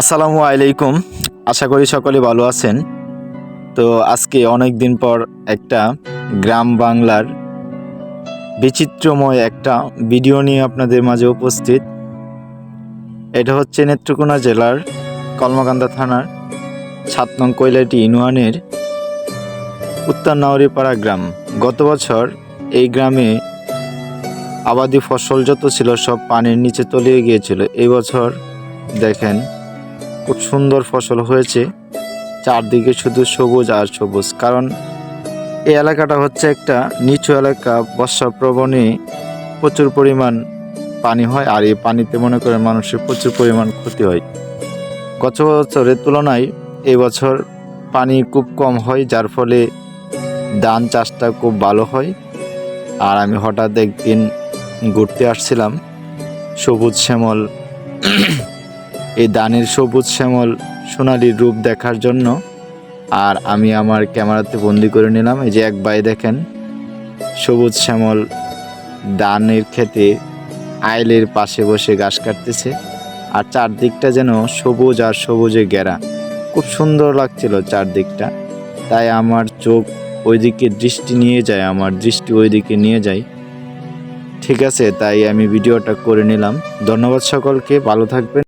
আসসালামু আলাইকুম। আশা করি সকলে ভালো আছেন। তো আজকে অনেক দিন পর একটা গ্রাম বাংলার বিচিত্রময় একটা ভিডিও নিয়ে আপনাদের মাঝে উপস্থিত। এটা হচ্ছে নেত্রকোনা জেলার কলমাকান্দা থানার সাত নং কৈলাটি ইউনিয়নের উত্তর নাওরিপাড়া গ্রাম। গত বছর এই গ্রামে আবাদি ফসল যত ছিল সব পানির নিচে তলিয়ে গিয়েছিল। এই বছর দেখেন খুব সুন্দর ফসল হয়েছে। চারদিকে শুধু সবুজ আর সবুজ। কারণ এই এলাকাটা হচ্ছে একটা নিচু এলাকা, বর্ষা প্রবণে প্রচুর পরিমাণ পানি হয় আর এই পানিতে মনে করেন মানুষের প্রচুর পরিমাণ ক্ষতি হয়। গত বছরের তুলনায় এবছর পানি খুব কম হয়, যার ফলে ধান চাষটা খুব ভালো হয়। আর আমি হঠাৎ একদিন ঘুরতে আসছিলাম সবুজ শ্যামল এই দানের সবুজ শ্যামল সোনালি রূপ দেখার জন্য আর আমি আমার ক্যামেরাতে বন্দি করে নিলাম। এই যে এক ভাই দেখেন, সবুজ শ্যামল দানের খেতে আইলের পাশে বসে ঘাস কাটতেছে আর চারদিকটা যেন সবুজ আর সবুজে ঘেরা। খুব সুন্দর লাগছিল চারদিকটা। তাই আমার চোখ ওইদিকে দৃষ্টি নিয়ে যায়, আমার দৃষ্টি ওইদিকে নিয়ে যায়। ঠিক আছে, তাই আমি ভিডিওটা করে নিলাম। ধন্যবাদ সকলকে, ভালো থাকবেন।